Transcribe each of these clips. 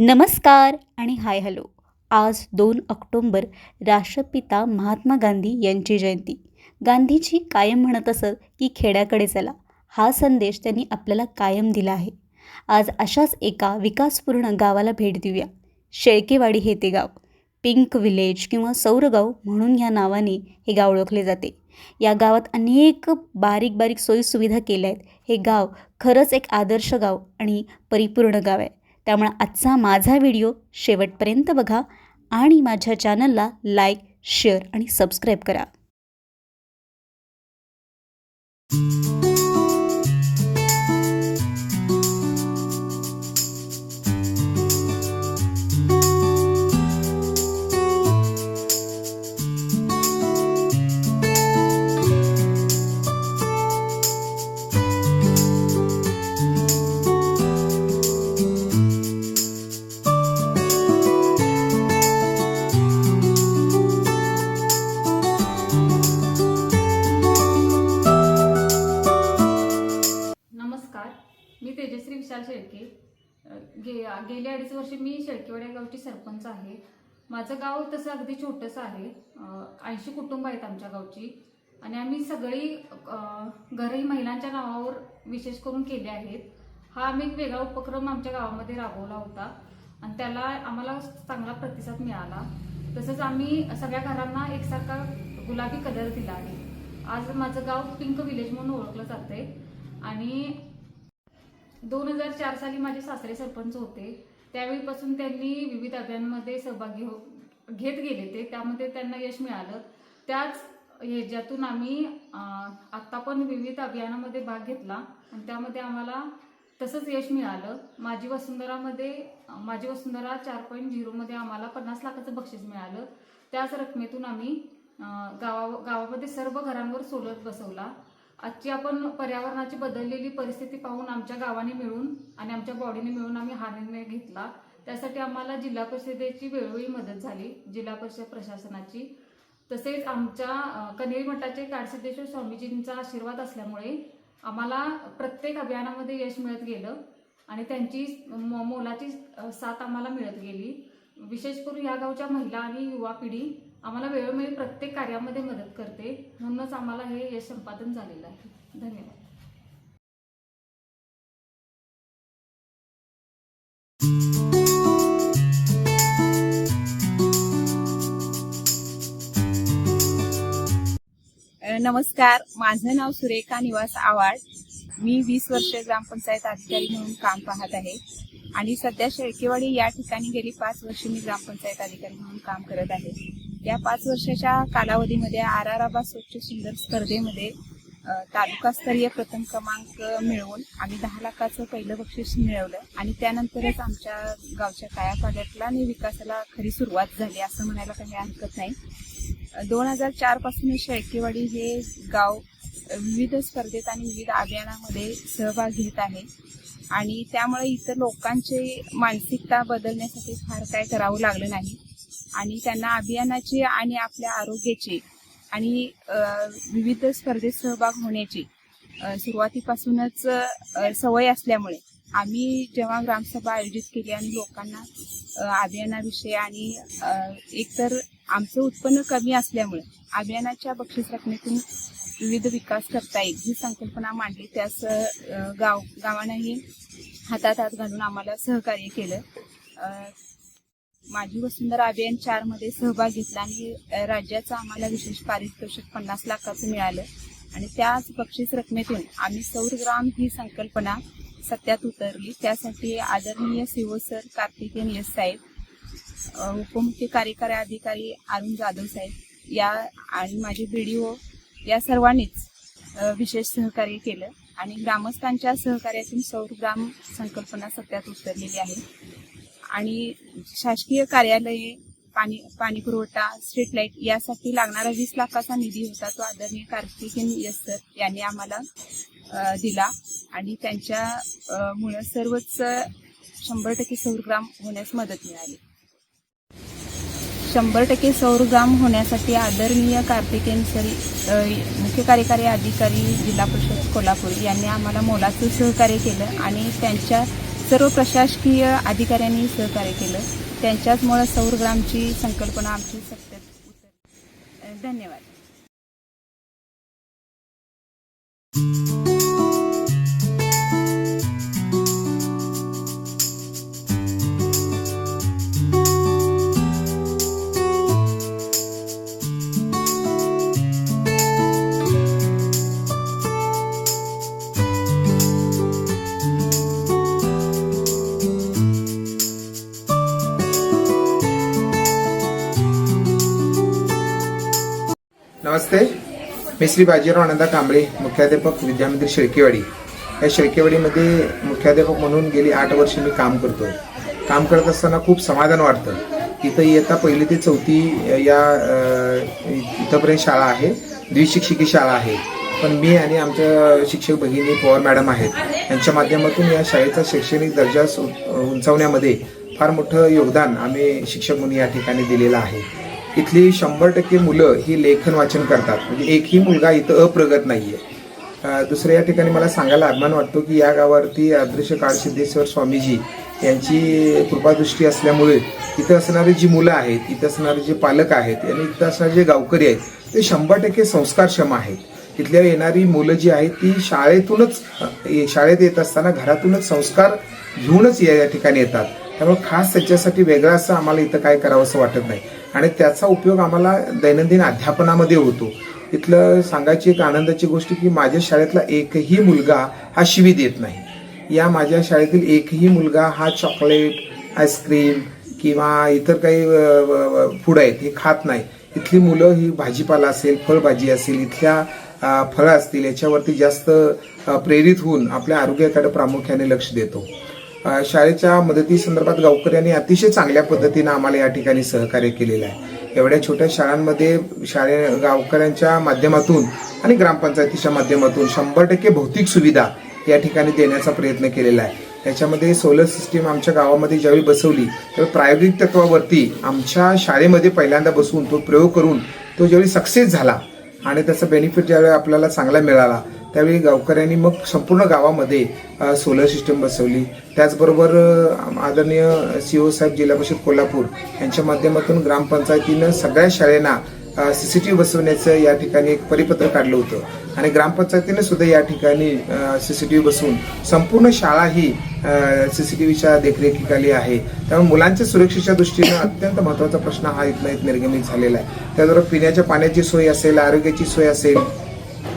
नमस्कार आणि hi hello. आज दोन ऑक्टोंबर राष्ट्रपिता महात्मा गांधी यांची जयंती. गांधीजी कायम म्हणत असत की खेड्याकडे चला. हा संदेश त्यांनी आपल्याला कायम दिला आहे. आज अशाच एका विकासपूर्ण गावाला भेट देऊया. शेळकेवाडी हे ते गाव. पिंक विलेज किंवा सौरगाव म्हणून ह्या नावाने हे गाव ओळखले जाते. या गावात अनेक बारीक बारीक सोयीसुविधा केल्या आहेत. हे गाव खरंच एक आदर्श गाव आणि परिपूर्ण गाव आहे. त्यामुळे आजचा माझा व्हिडिओ शेवटपर्यंत बघा आणि माझ्या चॅनलला लाईक शेअर आणि सबस्क्राईब करा. आमचं गाव तसं अगदी छोटंसं आहे. ऐंशी कुटुंब आहेत आमच्या गावची. आणि आम्ही सगळी घरही महिलांच्या नावावर विशेष करून केले आहेत. हा आम्ही एक वेगळा उपक्रम आमच्या गावामध्ये राबवला होता. आणि त्याला आम्हाला चांगला प्रतिसाद मिळाला. तसंच आम्ही सगळ्या घरांना एकसारखा गुलाबी कलर दिला आहे. आज माझं गाव पिंक विलेज म्हणून ओळखलं जातंय. आणि दोन हजार चार साली माझे सासरे सरपंच होते. त्यावेळीपासून त्यांनी विविध अभियानमध्ये सहभागी हो घेत गेले ते त्यामध्ये त्यांना यश मिळालं. त्याच ह्याच्यातून आम्ही आत्ता पण विविध अभियानामध्ये भाग घेतला. आणि त्यामध्ये आम्हाला तसंच यश मिळालं. माझी वसुंधरामध्ये माझी वसुंधरा चार पॉईंट झिरोमध्ये आम्हाला पन्नास लाखाचं बक्षीस मिळालं. त्याच रकमेतून आम्ही गावा गावामध्ये सर्व घरांवर सोलर बसवला. आजची आपण पर्यावरणाची बदललेली परिस्थिती पाहून आमच्या गावाने मिळून आणि आमच्या बॉडीने मिळून आम्ही हा निर्णय घेतला. त्यासाठी आम्हाला जिल्हा परिषदेची वेळोवेळी मदत झाली. जिल्हा परिषद प्रशासनाची. तसेच आमच्या अं, कनेरी मठाचे काडसिद्धेश्वर स्वामीजींचा आशीर्वाद असल्यामुळे आम्हाला प्रत्येक अभियानामध्ये यश मिळत गेलं आणि त्यांची मो- मोलाची साथ आम्हाला मिळत गेली. विशेष करून या गावच्या महिला आणि युवा पिढी आम्हाला वेळोवेळी प्रत्येक कार्यामध्ये मदत करते. म्हणूनच आम्हाला हे यश संपादन झालेलं आहे. धन्यवाद. अ, नमस्कार माझं नाव सुरेखा निवास आवाड मी वीस वर्ष ग्रामपंचायत अधिकारी म्हणून काम पाहत आहे. आणि सध्या शेळकेवाडी या ठिकाणी गेली पाच वर्ष मी ग्रामपंचायत अधिकारी म्हणून काम करत आहे. या पाच वर्षाच्या कालावधीमध्ये आर आर आबा स्वच्छ सुंदर स्पर्धेमध्ये तालुकास्तरीय प्रथम क्रमांक मिळवून आम्ही दहा लाखाचं पहिलं बक्षीस मिळवलं. आणि त्यानंतरच आमच्या गावच्या कायापालटला आणि विकासाला खरी सुरुवात झाली असं म्हणायला काही हरकत नाही. दोन हजार चारपासून शेळकेवाडी हे गाव विविध स्पर्धेत आणि विविध अभियानामध्ये सहभाग घेत आहे. आणि त्यामुळे इतर लोकांचे मानसिकता बदलण्यासाठी फार काय करावं लागलं नाही. आणि त्यांना अभियानाची आणि आपल्या आरोग्याची आणि विविध स्पर्धेत सहभाग होण्याची सुरुवातीपासूनच सवय असल्यामुळे आम्ही जेव्हा ग्रामसभा आयोजित केली आणि लोकांना अभियानाविषयी आणि एकतर आमचं उत्पन्न कमी असल्यामुळे अभियानाच्या बक्षीस रकमेतून विविध विकास करता येईल ही संकल्पना मांडली. त्यास गाव गावानंही हातात हात घालून आम्हाला सहकार्य केलं. माझी वसुंधरा अभियान चारमध्ये सहभाग घेतला आणि राज्याचं आम्हाला विशेष पारितोषिक पन्नास लाखाचं मिळालं. आणि त्याच बक्षीस रकमेतून आम्ही सौरग्राम ही संकल्पना सत्यात उतरली. त्यासाठी आदरणीय सीओ सर कार्तिकेन यस साहेब उपमुख्य कार्यकारी अधिकारी अरुण जाधव साहेब या आणि माझे बीडीओ या सर्वांनीच विशेष सहकार्य केलं. आणि ग्रामस्थांच्या सहकार्यातून सौरग्राम संकल्पना सत्यात उतरलेली आहे. आणि शासकीय कार्यालये पाणी पाणी पुरवठा स्ट्रीट लाइट यासाठी लागणारा वीस लाखाचा निधी होता तो आदरणीय कार्तिकेन यस सर यांनी आम्हाला दिला. आणि त्यांच्या मुळे सर्वच शंभर टक्के सौरग्राम होण्यास मदत मिळाली. शंभर टक्के सौरग्राम होण्यासाठी आदरणीय कार्तिकेन सर मुख्य कार्यकारी अधिकारी जिल्हा परिषद कोल्हापूर यांनी आम्हाला मोलाचं सहकार्य केलं आणि त्यांच्या सर्व प्रशासकीय अधिकाऱ्यांनी सहकार्य केलं. त्यांच्याचमुळं सौरग्रामची संकल्पना आमची सत्यात उतरली. धन्यवाद. मी श्री बाजीराव आनंदा कांबळे मुख्याध्यापक विद्यामंदिर शेळकेवाडी. या शेळकेवाडीमध्ये मुख्याध्यापक म्हणून गेली आठ वर्ष मी काम करतो काम करत असताना खूप समाधान वाटतं. इथं येता पहिली ते चौथी या इथंपर्यंत शाळा आहे. द्विशिक्षिकी शाळा आहे. पण मी आणि आमच्या शिक्षक भगिनी पवार मॅडम आहेत. यांच्या माध्यमातून या शाळेचा शैक्षणिक दर्जा सु- उंचावण्यामध्ये फार मोठं योगदान आम्ही शिक्षक म्हणून या ठिकाणी दिलेलं आहे. इथली शंभर टक्के मुलं ही लेखन वाचन करतात. म्हणजे एकही मुलगा इथं अप्रगत नाही आहे दुसऱ्या या ठिकाणी मला सांगायला अभिमान वाटतो की या गावावरती अदृश्य काळसिद्धेश्वर स्वामीजी यांची कृपादृष्टी असल्यामुळे इथं असणारी जी मुलं आहेत इथं असणारे जे पालक आहेत आणि इथं असणारे जे गावकरी आहेत ते शंभर टक्के संस्कारक्षम आहेत. तिथल्या येणारी मुलं जी आहेत ती शाळेतूनच शाळेत येत असताना घरातूनच संस्कार घेऊनच या या ठिकाणी येतात. त्यामुळे खास त्याच्यासाठी वेगळं असं आम्हाला इथं काय करावं असं वाटत नाही. आणि त्याचा उपयोग आम्हाला दैनंदिन अध्यापनामध्ये होतो. इथलं सांगायची एक आनंदाची गोष्ट की माझ्या शाळेतला एकही मुलगा हा शिवी देत नाही. या माझ्या शाळेतील एकही मुलगा हा चॉकलेट आईस्क्रीम किंवा इतर काही फूड आहेत हे खात नाही. इथली मुलं ही भाजीपाला असेल फळभाजी असेल इथल्या फळं असतील याच्यावरती जास्त प्रेरित होऊन आपल्या आरोग्याकडे प्रामुख्याने लक्ष देतो. शाळेच्या मदतीसंदर्भात गावकऱ्यांनी अतिशय चांगल्या पद्धतीनं आम्हाला या ठिकाणी सहकार्य केलेलं आहे. एवढ्या छोट्या शाळांमध्ये शाळे गावकऱ्यांच्या माध्यमातून आणि ग्रामपंचायतीच्या माध्यमातून शंभर टक्के भौतिक सुविधा या ठिकाणी देण्याचा प्रयत्न केलेला आहे. त्याच्यामध्ये सोलर सिस्टीम आमच्या गावामध्ये ज्यावेळी बसवली त्यावेळी प्रायोगिक तत्वावरती आमच्या शाळेमध्ये पहिल्यांदा बसवून तो प्रयोग करून तो ज्यावेळी सक्सेस झाला आणि त्याचा बेनिफिट ज्यावेळी आपल्याला चांगला मिळाला त्यावेळी गावकऱ्यांनी मग संपूर्ण गावामध्ये सोलर सिस्टम बसवली. त्याचबरोबर आदरणीय सी ओ साहेब जिल्हा परिषद कोल्हापूर यांच्या माध्यमातून ग्रामपंचायतीनं सगळ्या शाळेना व्ही बसवण्याचं या ठिकाणी एक परिपत्र काढलं होतं. आणि ग्रामपंचायतीने सुद्धा या ठिकाणी सी सी टी व्ही बसवून संपूर्ण शाळा ही सी सी टी व्हीच्या देखरेखीखाली आहे. त्यामुळे मुलांच्या सुरक्षेच्या दृष्टीनं अत्यंत महत्त्वाचा प्रश्न हा इथला एक निर्गमित झालेला आहे. त्याचबरोबर पिण्याच्या पाण्याची सोय असेल आरोग्याची सोय असेल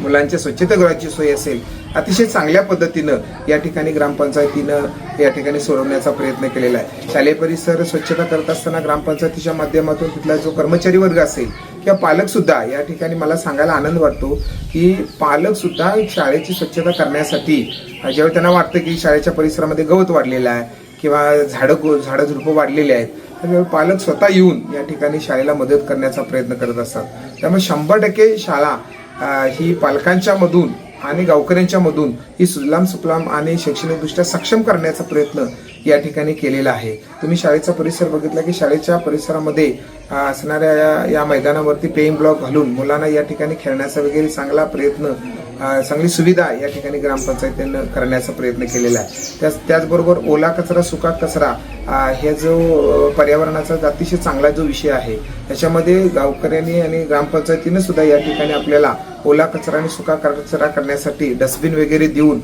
मुलांच्या स्वच्छतागृहाची सोय असेल अतिशय चांगल्या पद्धतीनं या ठिकाणी ग्रामपंचायतीनं या ठिकाणी सोडवण्याचा प्रयत्न केलेला आहे. शालेय परिसर स्वच्छता करत असताना ग्रामपंचायतीच्या माध्यमातून तिथला जो कर्मचारी वर्ग असेल किंवा पालकसुद्धा या ठिकाणी मला सांगायला आनंद वाटतो की पालकसुद्धा शाळेची स्वच्छता करण्यासाठी ज्यावेळी त्यांना वाटतं की शाळेच्या परिसरामध्ये गवत वाढलेलं आहे किंवा झाडं झाडं झुडपं वाढलेली आहेत त्यामुळे पालक स्वतः येऊन या ठिकाणी शाळेला मदत करण्याचा प्रयत्न करत असतात. त्यामुळे शंभर टक्के शाळा ही पालकांच्या मधून आणि गावकऱ्यांच्या मधून ही सुजलाम सुफलाम आणि शैक्षणिकदृष्ट्या सक्षम करण्याचा प्रयत्न या ठिकाणी केलेला आहे. तुम्ही शाळेचा परिसर बघितला की शाळेच्या परिसरामध्ये असणाऱ्या या- या मैदानावरती पेईंग ब्लॉक घालून मुलांना या ठिकाणी खेळण्याचा वगैरे चांगला प्रयत्न चांगली सुविधा या ठिकाणी ग्रामपंचायतीनं करण्याचा प्रयत्न केलेला आहे. त्याच त्याचबरोबर ओला कचरा सुका कचरा हे जो पर्यावरणाचा अतिशय चांगला जो विषय आहे त्याच्यामध्ये गावकऱ्यांनी आणि ग्रामपंचायतीनं सुद्धा या ठिकाणी आपल्याला ओला कचरा आणि सुका कचरा करण्यासाठी डस्टबिन वगैरे देऊन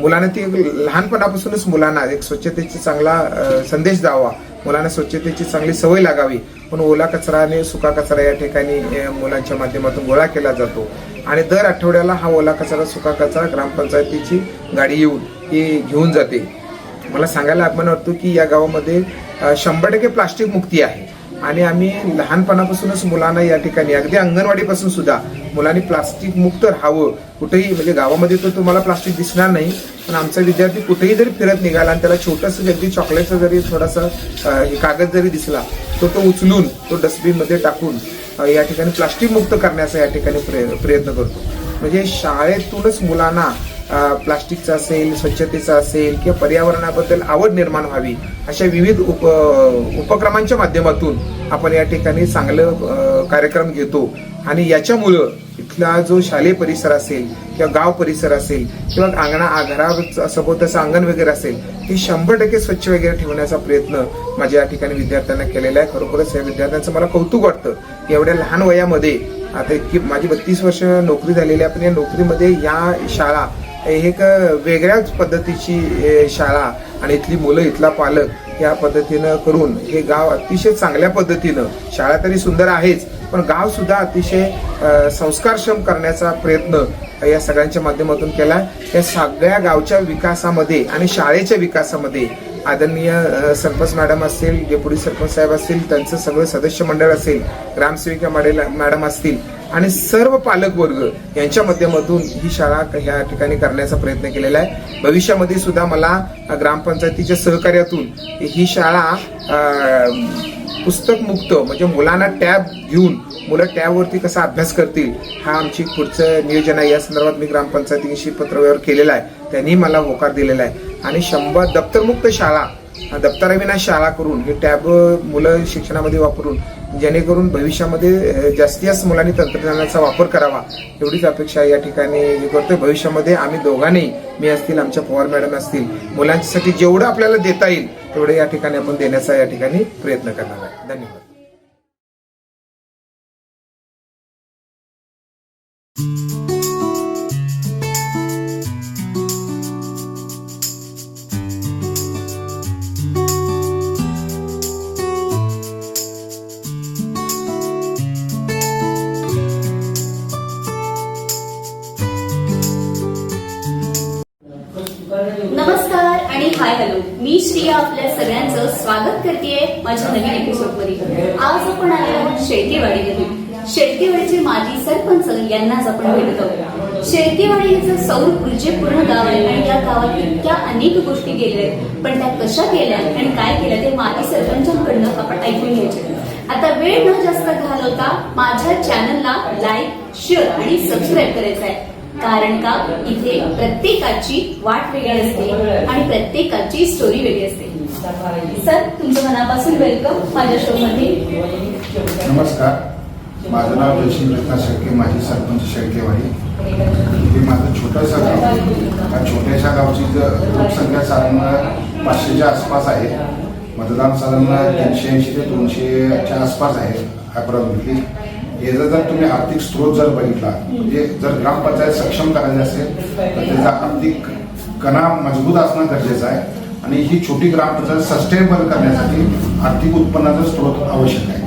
मुलांना ती लहानपणापासूनच मुलांना एक स्वच्छतेचा चांगला संदेश द्यावा. मुलांना स्वच्छतेची चांगली सवय लागावी. पण ओला कचरा आणि सुका कचरा या ठिकाणी मुलांच्या माध्यमातून गोळा केला जातो. आणि दर आठवड्याला हा ओला कचरा सुका कचरा ग्रामपंचायतीची गाडी येऊन ही घेऊन जाते. मला सांगायला अभिमान वाटतो की या गावामध्ये शंभर टक्के प्लास्टिक मुक्ती आहे. आणि आम्ही लहानपणापासूनच मुलांना या ठिकाणी अगदी अंगणवाडीपासून सुद्धा मुलांनी प्लास्टिक मुक्त राहावं. कुठेही म्हणजे गावामध्ये तर तुम्हाला प्लास्टिक दिसणार नाही पण आमचा विद्यार्थी कुठेही जरी फिरत निघाला आणि त्याला छोटंसं अगदी चॉकलेटचा जरी थोडासा हे कागद जरी दिसला तो तो उचलून तो डस्टबिनमध्ये टाकून या ठिकाणी प्लास्टिक मुक्त करण्याचा या ठिकाणी प्रयत्न करतो. म्हणजे शाळेतूनच मुलांना प्लास्टिकचा असेल स्वच्छतेचा असेल किंवा पर्यावरणाबद्दल आवड निर्माण व्हावी अशा विविध उप उपक्रमांच्या माध्यमातून आपण या ठिकाणी चांगलं कार्यक्रम घेतो. आणि याच्यामुळं इथला जो शालेय परिसर असेल किंवा गाव परिसर असेल किंवा अंगणा आघारा सभोवताचं अंगण वगैरे असेल हे शंभर टक्के स्वच्छ वगैरे ठेवण्याचा प्रयत्न माझ्या या ठिकाणी विद्यार्थ्यांना केलेला आहे. खरोखरच या विद्यार्थ्यांचं मला कौतुक वाटतं की एवढ्या लहान वयामध्ये आता इतकी माझी बत्तीस वर्ष नोकरी झालेली आहे पण या नोकरीमध्ये या शाळा हे एक वेगळ्याच पद्धतीची शाळा आणि इथली मुलं इथला पालक या पद्धतीनं करून हे गाव अतिशय चांगल्या पद्धतीनं शाळा तरी सुंदर आहेच पण गाव सुद्धा अतिशय संस्कारक्षम करण्याचा प्रयत्न या सगळ्यांच्या माध्यमातून केला या सगळ्या गावच्या विकासामध्ये आणि शाळेच्या विकासामध्ये आदरणीय सरपंच मॅडम असतील डेप्युटी सरपंच साहेब असतील त्यांचं सगळं सदस्य मंडळ असेल ग्रामसेविका मॅडे- मॅडम असतील आणि सर्व पालक वर्ग यांच्या माध्यमातून ही शाळा ह्या ठिकाणी करण्याचा प्रयत्न केलेला आहे. भविष्यामध्ये सुद्धा मला ग्रामपंचायतीच्या सहकार्यातून ही शाळा पुस्तकमुक्त पुस्तक मुक्त म्हणजे मुलांना टॅब घेऊन मुलं टॅबवरती कसा अभ्यास करतील हा आमची पुढचं नियोजन आहे. या संदर्भात मी ग्रामपंचायतीशी पत्रव्यवहार केलेला आहे. त्यांनी मला होकार दिलेला आहे. आणि शंभर दप्तरमुक्त शाळा दप्तराविना शाळा करून हे टॅब मुलं शिक्षणामध्ये वापरून जेणेकरून भविष्यामध्ये जास्तीत जास्त मुलांनी तंत्रज्ञानाचा वापर करावा एवढीच अपेक्षा या ठिकाणी हे करतोय. भविष्यामध्ये आम्ही दोघांनी मी असतील आमच्या पवार मॅडम असतील मुलांसाठी जेवढं आपल्याला देता येईल तेवढं या ठिकाणी आपण देण्याचा या ठिकाणी प्रयत्न करणार आहे धन्यवाद. आपल्या सगळ्यांचं स्वागत करते माझ्या नवीन एपिसोडमध्ये. आज आपण आले आहोत शेळकेवाडीमध्ये शेळकेवाडीचे माजी सरपंच यांनाच आपण भेटत आहोत. शेळकेवाडी हे सौर ऊर्जेपूर्ण गाव आहे आणि या गावात इतक्या अनेक गोष्टी गेल्या आहेत पण त्या कशा केल्या आणि काय केल्या ते माजी सरपंचांकडनं आपण ऐकून घ्यायचे. आता वेळ न जास्त घालवता माझ्या चॅनलला लाईक शेअर आणि सबस्क्राईब करायचं आहे. कारण का? इथे प्रत्येकाची वाट वेगळी असते आणि प्रत्येकाची स्टोरी वेगळी असते. सर तुमचं मनापासून वेलकम माझ्या शो मध्ये. नमस्कार. माझं नाव जयसिंग रत्ना शेळके माझी सरपंच शेळकेवाडी. हे माझं छोटंसं गाव. त्या छोट्याशा गावची ज लोकसंख्या साधारण पाचशेच्या आसपास आहे. मतदान साधारण तीनशे ऐंशी ते दोनशेच्या आसपास आहे. अप्रॉक्सिमेटली याचा जर तुम्ही आर्थिक स्रोत जर बघितला म्हणजे जर ग्रामपंचायत सक्षम करायची असेल तर त्याचा आर्थिक कणा मजबूत असणं गरजेचं आहे. आणि ही छोटी ग्रामपंचायत सस्टेनेबल करण्यासाठी आर्थिक उत्पन्नाचा स्रोत आवश्यक आहे.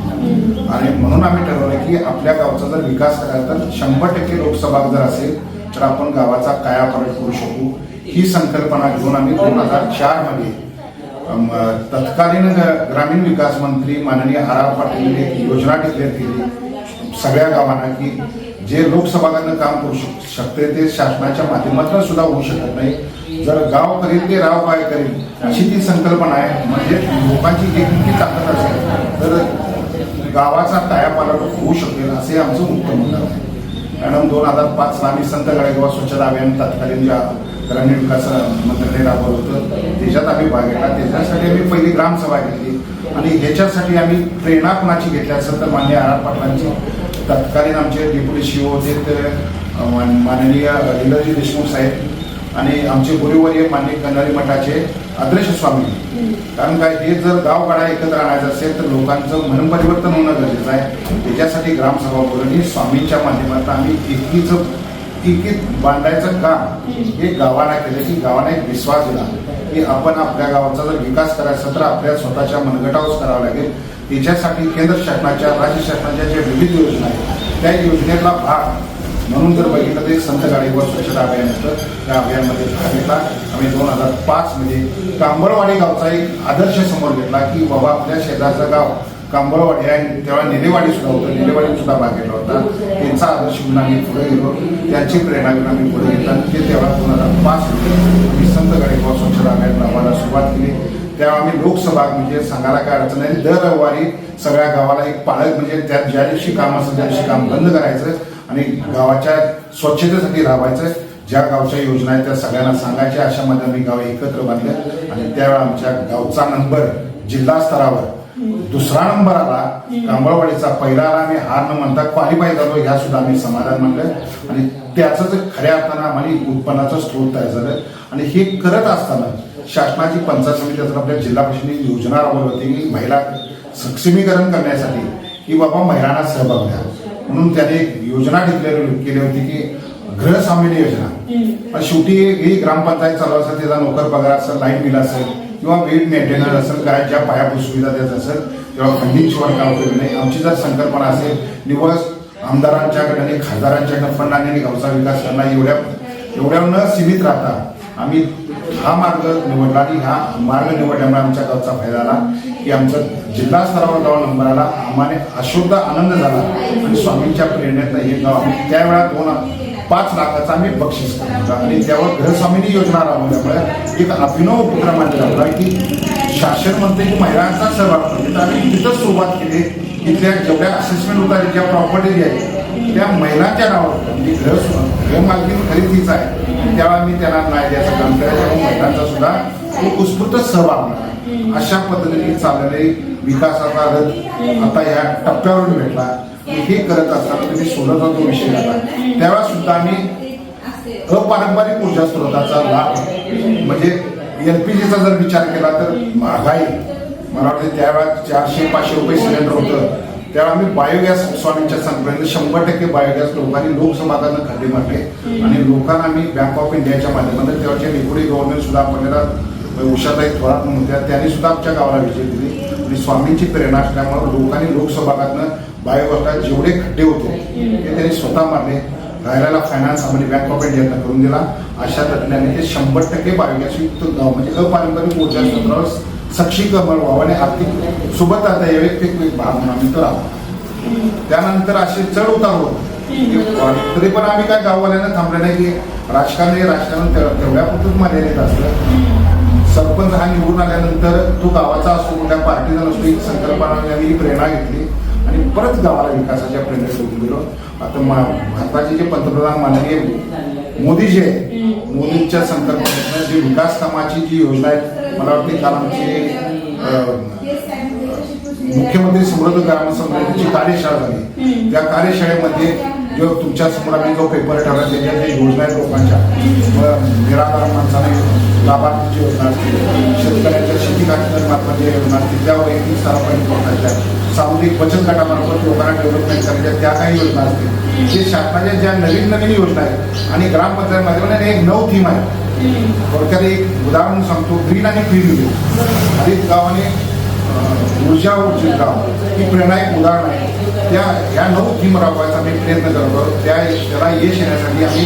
आणि म्हणून आम्ही ठरवलं की आपल्या गावचा जर विकास करायचा तर शंभर टक्के लोकसभा जर असेल तर आपण गावाचा कायापालट करू शकू. ही संकल्पना घेऊन आम्ही दोन हजार चारमध्ये तत्कालीन ग- ग्रामीण विकास मंत्री माननीय आर पाटील एक योजना डिक्लेअर केली सगळ्या गावांना की जे लोकसभाकडनं काम करू शक- शकते ते शासनाच्या माध्यमातून सुद्धा होऊ शकत नाही. जर गाव करील ते राव काय करेल अशी ती संकल्पना आहे. म्हणजे लोकांची एकमुखी ताकद असेल तर गावाचा कायापालट होऊ शकेल असे आमचं मुख्य मत आहे. मॅडम दोन हजार पाचला आम्ही संत गाडीगाव स्वच्छता अभियान तत्कालीन ज्या ग्रामीण विकास मंत्र्याने राबवलं होतं त्याच्यात आम्ही भाग घेतला. त्याच्यासाठी आम्ही पहिली ग्रामसभा घेतली. आणि ह्याच्यासाठी आम्ही प्रेरणा कुणाची घेतली असेल तर मान्य आर आर पाटलांची. तत्कालीन आमचे डेप्युटी शिओ होते ते मान- माननीय इंद्रजी देशमुख साहेब. आणि आमचे गुरुवर्य मान्य कन्हारी मठाचे अदृश्य स्वामी. कारण काय हे जर गाव गाडा एकत्र आणायचं असेल तर लोकांचं मन परिवर्तन होणं गरजेचं आहे. त्याच्यासाठी ग्रामसभा स्वामींच्या माध्यमातून आम्ही एकीच एकीत बांधायचं काम हे गावाला केलं. की गावाला एक विश्वास दिला की आपण आपल्या गावाचा जर विकास करायचा तर आपल्या स्वतःच्या मनगटावच करावं लागेल. त्याच्यासाठी केंद्र शासनाच्या राज्य शासनाच्या ज्या विविध योजना आहेत त्या योजनेतला भाग म्हणून जर बघितलं तर संत गाडीवर स्वच्छता अभियान होतं. त्या अभियानमध्ये भाग घेतला. आम्ही दोन हजार पाचमध्ये कांबरवाडी कांबळवाडी गावचा एक आदर्श समोर घेतला की बाबा आपल्या शेजारचं गाव कांबळवाडी आहे. तेव्हा निलेवाडी सुद्धा होतं. निलेवाडीत सुद्धा भाग घेतला होता. त्यांचा आदर्श घेऊन आम्ही पुढे गेलो. त्यांची प्रेरणा घेऊन आम्ही पुढे घेतला ते तेव्हा दोन हजार पाचमध्ये आम्ही संत गाडीवर स्वच्छता अभियान लावायला सुरुवात केली. तेव्हा आम्ही लोकसभा म्हणजे सांगायला काय अडचण नाही. दर रविवारी सगळ्या गावाला एक पाळक म्हणजे त्या ज्या दिवशी काम असेल त्या दिवशी काम बंद करायचं आणि गावाच्या स्वच्छतेसाठी राबायचं ज्या गावच्या योजना आहेत त्या सगळ्यांना सांगायच्या. अशामध्ये आम्ही गाव एकत्र बांधले आणि त्यावेळेला आमच्या गावचा नंबर जिल्हा स्तरावर दुसरा नंबर आला. कांबळवाडीचा पहिला आला. आम्ही हार न म्हणता क्वालिफाय झालो ह्या सुद्धा आम्ही समाधान मानलं. आणि त्याचं जे खऱ्या अर्थानं आम्हाला उत्पन्नाचं स्रोत तयार झालं. आणि हे करत असताना शासनाची पंचायत समिती असताना आपल्या जिल्हा परिषदेने योजना राबवली होती. की महिला सक्षमीकरण करण्यासाठी की बाबा महिलांना सहभाग द्या. म्हणून त्याने एक योजना डिक्लेअर केली होती की गृहस्वामिनी योजना. पण शेवटी ही ग्रामपंचायत चालू असेल त्याचा नोकर पगार असेल लाइट बिल असेल किंवा वीड मेंटेनन्स असेल काय ज्या पायाभूत सुविधा द्यायचं असेल किंवा फंडिंग शिवाय काय उपयोग नाही. आमची जर संकल्पना असेल निवड आमदारांच्याकडे आणि खासदारांच्याकडे फंड आणि गावचा विकास करणं एवढ्या एवढ्या न सीमित राहता आम्ही हा मार्ग निवडला आणि हा मार्ग निवडल्यामुळे आमच्या गावचा फायदा आला की आमचं जिल्हा स्तरावर गाव नंबर आला. आम्हाला अशुद्ध आनंद झाला. आणि स्वामींच्या प्रेरणेतनं हे गाव आम्ही त्यावेळा दोन पाच लाखाचा आम्ही बक्षीस केलं आणि त्यावर गृहस्वामिनी योजना राबवल्यामुळे एक अभिनव उपक्रम आम्ही लावला की शासन म्हणते की महिलांचा सहभाग पाहिजे तर आम्ही तिथंच सुरुवात केली. इथल्या जेवढ्या असेसमेंट होतात ज्या प्रॉपर्टीज आहेत त्या महिलांच्या नावावर म्हणजे घर घरमालकीन खरेदीचा आहे. त्यावेळेला मी त्यांना नाही द्यायचं काम करायचं. महिलांचा सुद्धा एक उत्स्फूर्त सहभाग अशा पद्धतीने चाललेले विकासाचा रथ आता या टप्प्यावर भेटला. हे करत असताना तुम्ही सोलरचा जो विषय झाला त्यावेळेस सुद्धा आम्ही अपारंपरिक ऊर्जा स्रोताचा लाभ म्हणजे एलपीजीचा जर विचार केला तर महागाई मला वाटतं त्यावेळेला चारशे पाचशे रुपये सिलेंडर होतं. त्यावेळेला आम्ही बायोगॅस स्वामींच्या संपर्काने शंभर टक्के बायोगॅस लोकांनी लोकसभागानं खड्डे मारले. आणि लोकांना आम्ही बँक ऑफ इंडियाच्या माध्यमातून तेव्हाच्या निगुडी गव्हर्नमेंट सुद्धा आपल्याला उषाताई थोरात म्हणून होत्या त्यांनी सुद्धा आमच्या गावाला विजय दिली. आणि स्वामींची प्रेरणा असल्यामुळे लोकांनी लोकसभागातनं बायोगॅसला जेवढे खड्डे होते ते त्यांनी स्वतः मारले. राहिलेला फायनान्स आम्हाला बँक ऑफ इंडियानं करून दिला. अशा तज्ज्ञांनी ते शंभर टक्के बायोगॅस युक्त गाव म्हणजे अपारंपरिक ऊर्जा क्षेत्रावर सक्षमीकरण व्हावं आणि आर्थिक सोबत आता या ते भाग म्हणून आम्ही तो त्यानंतर असे चढ उतार होत तरी पण आम्ही काय गाववाल्यानं थांबले नाही की राजकारण हे राजकारण तेव- तेवढ्यापुरतच मर्यादित असलं. सरपंच हा निवडून आल्यानंतर तो गावाचा असो कुठल्या पार्टीचा नसतो ही संकल्पना ही प्रेरणा घेतली. आणि परत गावाला विकासाच्या प्रेरणेत घेऊन गेलो. आता भारताचे जे पंतप्रधान माननीय मोदीजी आहेत मोदींच्या संकल्पनेतनं जी विकास कामाची जी योजना आहे मला वाटते काल आमची मुख्यमंत्री समृद्ध ग्राम समृद्धीची कार्यशाळा झाली. त्या कार्यशाळेमध्ये जो तुमच्यासमोर आम्ही जो पेपर ठरला त्याच्या ज्या योजना आहेत लोकांच्या निराधार माणसाने लाभार्थीची योजना असतील शेतकऱ्यांच्या शेती मार्फत योजना असतील त्या वैयक्तिक स्तरापर्यंत पोहोचायच्या सामुदायिक बचत गटामार्फत लोकांना डेव्हलपमेंट करायच्या त्या काही योजना असतील. जे शासनाच्या ज्या नवीन नवीन योजना आहेत आणि ग्रामपंचायत माध्यमाने एक नऊ थीम आहे थोडक्यात एक उदाहरण सांगतो. ग्रीन आणि ग्रीन विलेज हरित गावाने अं, ऊर्जा ऊर्जित गाव. ही प्रेरणा एक उदाहरण आहे. त्या या नऊ थीम राबवायचा आम्ही प्रयत्न करतो त्या त्याला यश येण्यासाठी आम्ही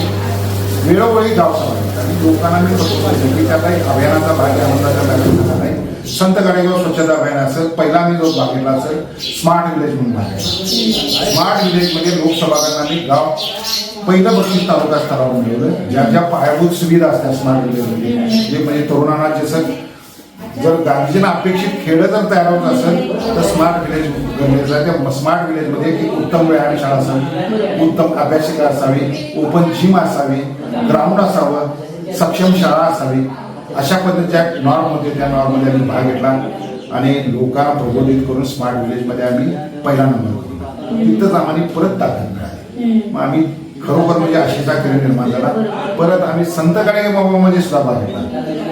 वेळोवेळी गाव समाज आणि लोकांना मी प्रपोज की त्याचा एक अभियानाचा भाग आहे आनंदाचा नाही संत गाडेगाव स्वच्छता अभियान असेल पहिला मी जो भाग घेतला असेल स्मार्ट विलेज म्हणून भाग घेतला. स्मार्ट विलेजमध्ये लोकसभागांना गाव पहिलं बक्षीस तालुका स्तरावर मिळवलं. ज्या ज्या पायाभूत सुविधा असतात स्मार्ट विलेजमध्ये जे म्हणजे तरुणांना जसं जर गांधीजींना अपेक्षित खेळ जर तयार होत असेल तर स्मार्ट विलेज गरजेचं त्या स्मार्ट विलेजमध्ये एक उत्तम व्यायामशाळा असावी उत्तम अभ्यासिका असावी ओपन जिम असावी ग्राउंड असावं सक्षम शाळा असावी. अशा पद्धतीच्या नॉर्म होते त्या नॉर्ममध्ये आम्ही भाग घेतला आणि लोकांना प्रबोधित करून स्मार्ट विलेजमध्ये आम्ही पहिला नंबर केला. तिथंच आम्हाला परत ताकद मिळाली मग आम्ही खरोखर म्हणजे आशेचा खेळ निर्माण झाला. परत आम्ही संत गाडगेबाबामध्ये सुद्धा भाग घेतला.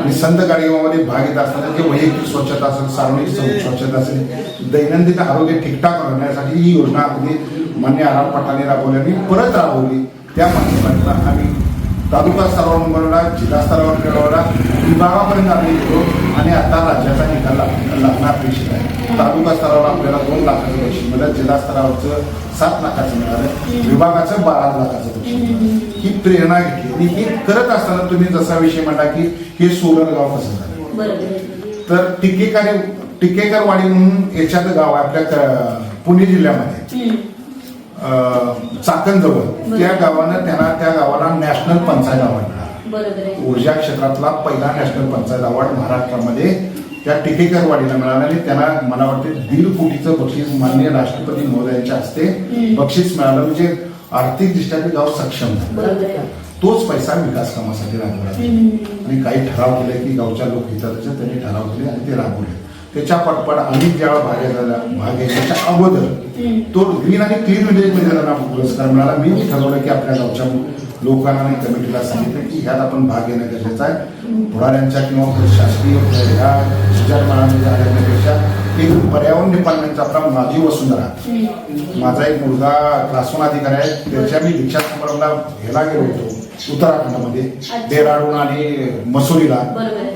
आणि संत गाडगेबाबामध्ये भाग घेत असताना जे वैयक्तिक स्वच्छता असेल सार्वजनिक स्वच्छता असेल दैनंदिन आरोग्य ठीकठाक करण्यासाठी ही योजना आपली मान्य आराम पटाने राबवली आणि परत राबवली. त्या माध्यमातून आम्ही तालुका स्तरावर मिळवला जिल्हा स्तरावर मिळवला विभागापर्यंत आम्ही गेलो आणि आता राज्याचा निकाल लागणार अपेक्षित आहे. तालुका स्तरावर आपल्याला दोन लाखाचं बक्षीस मिळालं जिल्हा स्तरावरचं सात लाखाचं मिळालं. विभागाचं बारा लाखाचं मिळालं. ही प्रेरणा घेतली. आणि ही करत असताना तुम्ही जसा विषय म्हणला की हे सोलर गाव कसं झालं? तर टिकेकारी टिकेकरवाडी म्हणून याच्यात गाव आहे आपल्या पुणे जिल्ह्यामध्ये. चाकणजवळ. त्या गावानं त्यांना त्या गावाला नॅशनल पंचायत अवॉर्ड मिळाला ऊर्जा क्षेत्रातला पहिला नॅशनल पंचायत अवॉर्ड महाराष्ट्रामध्ये त्या टिकेकरवाडीला मिळाला आणि त्यांना मला वाटते दीड कोटीचं बक्षीस माननीय राष्ट्रपती महोदयांच्या हस्ते बक्षीस मिळालं. म्हणजे आर्थिकदृष्ट्या ते गाव सक्षम झालं. तोच पैसा विकास कामासाठी राबवला आणि काही ठराव केले की गावच्या लोकहिताचे त्यांनी ठराव केले आणि ते राबवले. त्याच्या पटपट अनेक ज्यावेळा भाग घ्यायला भाग घ्यायच्या अगोदर तो ग्रीन आणि क्लीन विलेजमध्ये त्यांना पुरस्कार मिळाला. मी ठरवलं की आपल्या गावच्या लोकांना आणि कमिटीला सांगितलं की ह्यात आपण भाग घेणं गरजेचं आहे. पुढाऱ्यांच्या किंवा शासकीय ह्या विचारप्रणालीच्या आढळण्यापेक्षा एक पर्यावरण डिपार्टमेंटचा आपला माजी वसुंधरा. माझा एक मुलगा क्लास वन अधिकारी आहे. त्याच्या मी दीक्षा समारंभला ह्याला गेलो होतो उत्तराखंडमध्ये. डेहराडून आणि मसुरीला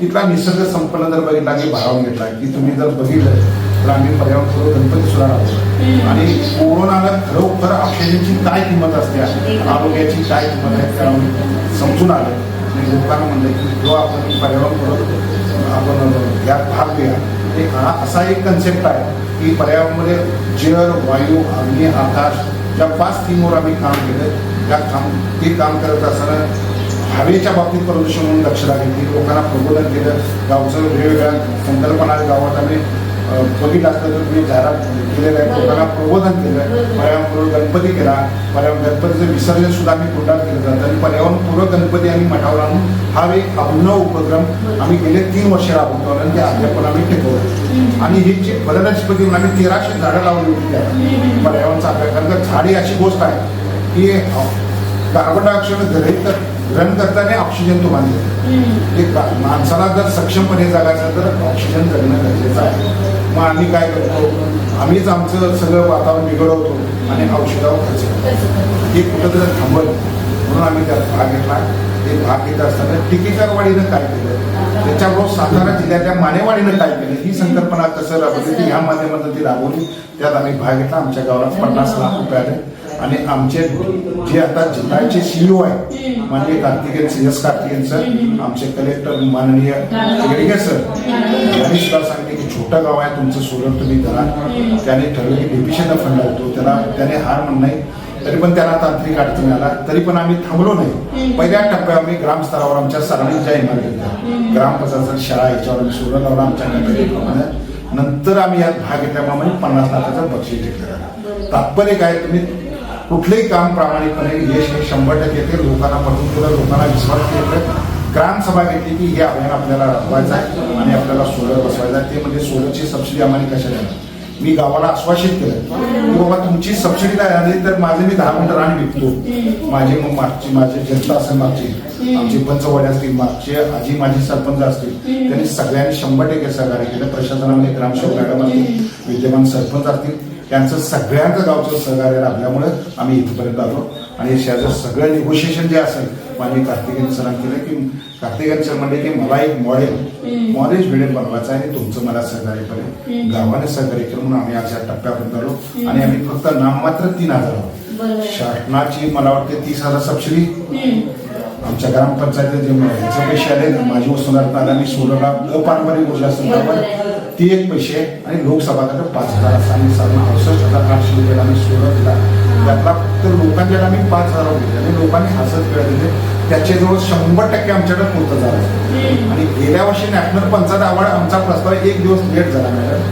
तिथला निसर्ग संपन्न जर बघितला की भारावून घेतला. की तुम्ही जर बघितलं तर आम्ही पर्यावरण गणपती सुद्धा राहतो आणि कोरोनाला खरोखर ऑक्सिजनची काय किंमत असते? आरोग्याची काय किंमत आहे? त्या आम्ही समजून आलं. आणि लोकांना म्हणलं की जो आपण पर्यावरण आपण यात भाग घ्या. ते हा असा एक कन्सेप्ट आहे की पर्यावरणामध्ये जल वायू अग्नी आकाश ज्या पाच थीमवर आम्ही काम केलं त्या काम ते काम करत असताना हवेच्या बाबतीत प्रदूषण म्हणून दक्षता घेतली लोकांना प्रबोधन केलं. गावचं वेगवेगळ्या संकल्पना गावात आम्ही बघितलं असलं तर तुम्ही घरात केलेलं आहे लोकांना प्रबोधन केलं पर्यावरण गणपती केला पर्यावरण गणपतीचं विसर्जन सुद्धा आम्ही कुंडात केलं जातं. आणि पर्यावरणपूर्वक गणपती आम्ही मठावर आणून हा एक अभिनव उपक्रम आम्ही गेले तीन वर्ष राबवतो आणि ते अध्यापन आम्ही टिकवलं. आणि हे जे बदलण्याची म्हणून आम्ही तेराशे झाडं लावली होती त्या. पर्यावरणचा अभ्यास कारण झाडे अशी गोष्ट आहे की कार्बन डायऑक्साईड तर ग्रहण करताना ऑक्सिजन तुम्हाला. एक माणसाला जर सक्षमपणे जगायचं तर ऑक्सिजन जगणं गरजेचं आहे. मग आम्ही काय करतो? आम्हीच आमचं सगळं वातावरण बिघडवतो आणि औषधावर खर्च करतो. हे कुठंतरी थांबवलं. म्हणून आम्ही त्यात भाग घेतला. ते भाग घेत असताना टिकेकरवाडीनं काय केलं? त्याच्याबरोबर सातारा जिल्ह्यातल्या मानेवाडीनं काय केलं? ही संकल्पना कसं राबवली? ती ह्या माध्यमातून ती राबवली. त्यात आम्ही भाग घेतला. आमच्या गावाला पन्नास लाख रुपये आले. आणि आमचे जे आता जिल्ह्याचे सीईओ आहे माननीय Karthikeyan C S Karthikeyan sir आमचे कलेक्टर माननीय हेगडे सर यांनी सुद्धा सांगितले की छोटं गाव आहे तुमचं सोलर तुम्ही करा. त्याने ठरवलं की फंड लावतो. त्याला त्याने हार म्हणणं नाही तरी पण त्याला तांत्रिक अडचण आला तरी पण आम्ही थांबलो नाही. पहिल्या टप्प्यावर आम्ही ग्रामस्तरावर आमच्या सरांनी ज्या इमारती ग्रामप्रशासन शाळा याच्यावर आम्ही सोलर लावला आमच्या नंतर आम्ही यात भाग घेतल्यामुळे पन्नास लाखाचं बक्षीस जिंकलं. तात्पर्य काय? तुम्ही कुठलंही काम प्रामाणिकपणे यश हे शंभर टक्के येते. लोकांना पटून तुला लोकांना विश्वास येतो ग्रामसभा घेतली की हे अभियान आपल्याला राबवायचं आहे आणि आपल्याला सोलर बसवायचं आहे. ते म्हणजे सोलरची सबसिडी आम्हाला कशा देणार? मी गावाला आश्वासित केलं की बाबा तुमची सबसिडी काय आली तर माझे मी दहा मिनिटं रान विकतो. माझे मग मागची माझे जनता असेल मागची आमचे पंचवडे असतील मागचे आजी माझे सरपंच असतील त्यांनी सगळ्यांनी शंभर टक्के सहकार्य केलं. प्रशासनामध्ये ग्रामसेवक मॅडम असतील विद्यमान सरपंच असतील त्यांचं सगळ्यांचं गावचं सहकार्य लाभल्यामुळे आम्ही इथपर्यंत आलो. आणि शेजार सगळं निगोशिएशन जे असेल माननीय कार्तिकेय सरांनी केलं की कार्तिकेय सर म्हणले की मला एक मॉडेल मॉडेल व्हिडिओ बनवायचं आहे आणि तुमचं मला सहकार्य करेल. गावाने सहकार्य केलं म्हणून आम्ही अशा टप्प्यापर्यंत आलो. आणि आम्ही फक्त नाममात्र तीन हजार आहोत. शासनाची मला वाटते तीस हजार सबसिडी आमच्या ग्रामपंचायतीत जे ह्याचे पैसे आले माझी वस्तुनात आले आणि सोलरला अपारंपरिक ऊर्जा संदर्भात ती एक पैसे आणि लोकसभा खात्यात पाच हजार आणि साधारण अडुसष्ट हजार आठशे रुपये आम्ही सोलर दिला. त्यातला फक्त लोकांच्या आम्ही पाच हजार रुपये आणि लोकांनी हसत वेळ दिले त्याचे जवळ शंभर टक्के आमच्याकडे पूर्त झालं. आणि गेल्या वर्षी नॅशनल पंचायत अवॉर्ड आमचा प्रस्ताव एक दिवस लेट झाला मॅडम.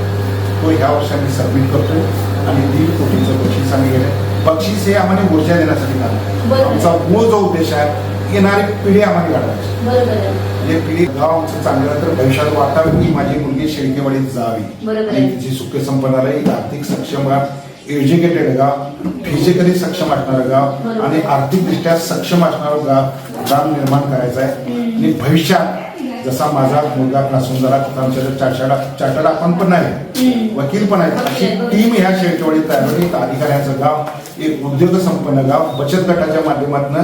तो ह्या वर्षी आम्ही सबमिट करतो. आणि दीड कोटीचं बक्षीस आम्ही गेले. बक्षीस हे आम्हाला ऊर्जा देण्यासाठी काम आमचा मूळ जो उद्देश आहे येणारी पिढी आम्हाला घडवायची जे पिढी गाव आमचं चांगलं आहे तर भविष्यात वाटावे की माझी मुलगी शेळकेवाडीत जावी. आणि तिची सुखे संपन्न आहे आर्थिक सक्षम गाव एज्युकेटेड गाव फिजिकली सक्षम असणारं गाव आणि आर्थिकदृष्ट्या सक्षम असणारं गाव ग्राम निर्माण करायचं आहे. आणि भविष्यात जसा माझा मुलगा क्लासून झाला आमच्याकडे चार्टर्ड चार्टर्ड अकाउंट पण आहे वकील पण आहेत अशी टीम ह्या शेळकेवाडीत तयार होईल अधिकाऱ्याचं गाव एक उद्योग संपन्न गाव बचत गटाच्या माध्यमातून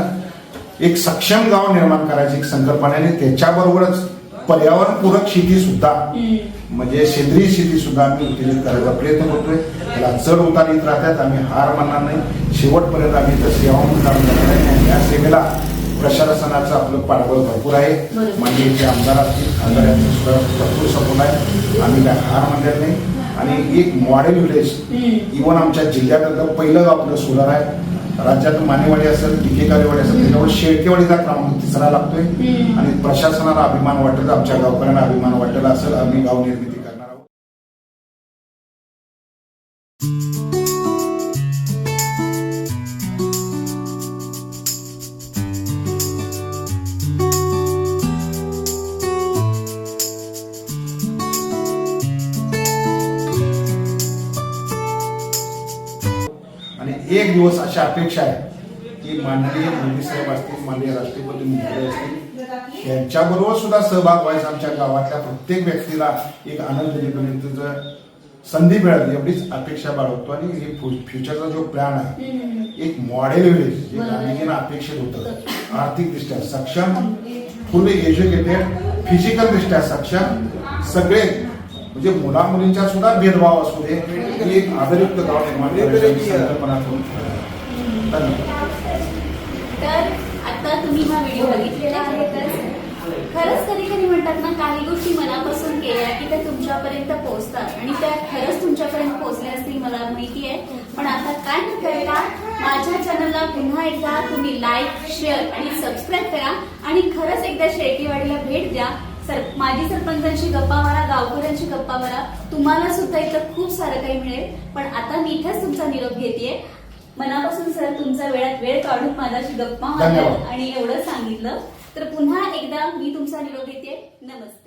एक सक्षम गाव निर्माण करायची एक संकल्पना आहे आणि त्याच्याबरोबरच पर्यावरणपूरक शेती सुद्धा म्हणजे सेंद्रिय शेती सुद्धा आम्ही उत्तेजित करायचा प्रयत्न करतोय. त्याला चढ उतार येत राहतात आम्ही हार मानणार नाही. शेवटपर्यंत आम्ही इथं सेवा म्हणून काम करणार आहे आणि या सेवेला प्रशासनाचं आपलं पाठबळ भरपूर आहे. माननीय जे आमदार असतील खासदार यांचं सुद्धा भरपूर सपोर्ट आहे. आम्ही काय हार मानलेलं नाही. आणि एक मॉडेल विलेज इव्हन आमच्या जिल्ह्यातलं पहिलं गाव आपलं सोलर आहे. राज्यात मानेवाडी असेल टिकेकालेवाडी असेल त्याच्यावर शेळकेवाडीचा क्रमांक तिसरा लागतोय. आणि प्रशासनाला अभिमान वाटेल आमच्या गावकऱ्यांना अभिमान वाटेल असेल आम्ही गाव निर्मिती अपेक्षा आहे की माननीय मोदी साहेब असतील माननीय राष्ट्रपती महोदय असतील यांच्याबरोबर सुद्धा सहभाग व्हायचा आमच्या गावातल्या प्रत्येक व्यक्तीला एक आनंद संधी मिळाली एवढीच अपेक्षा बाळगतो. आणि हे फ्यु- फ्युचरचा जो प्लॅन आहे एक मॉडेल विलेज जे गांधीजींना अपेक्षित होतं. आर्थिकदृष्ट्या सक्षम फुल्ली एज्युकेटेड फिजिकल दृष्ट्या सक्षम सगळे म्हणजे मुला मुलींच्या सुद्धा भेदभाव असू दे एक आदरयुक्त गाव निर्माण संकल्पना करून. तर आता तुम्ही हा व्हिडिओ बघितलेला आहे तर खरंच कधी कधी म्हणतात ना काही गोष्टी मनापासून केल्या की त्या तुमच्यापर्यंत पोहोचतात. आणि त्या खरंच तुमच्यापर्यंत पोहोचल्या असतील मला माहिती आहे. पण आता काय करता माझ्या चॅनलला पुन्हा एकदा तुम्ही लाईक शेअर आणि सबस्क्राईब करा. आणि खरंच एकदा शेळकीवाडीला भेट द्या. सर माजी सरपंचांशी गप्पा मारा गावकऱ्यांशी गप्पा मारा. तुम्हाला सुद्धा इथं खूप सारं काही मिळेल. पण आता मी इथंच तुमचा निरोप घेतेय. मनापासून सर तुमचा वेळात वेळ काढून माझ्याशी गप्पा मारल्या धन्यवाद. आणि एवढं सांगितलं. तर पुन्हा एकदा मी तुमचा निरोप घेते. नमस्कार.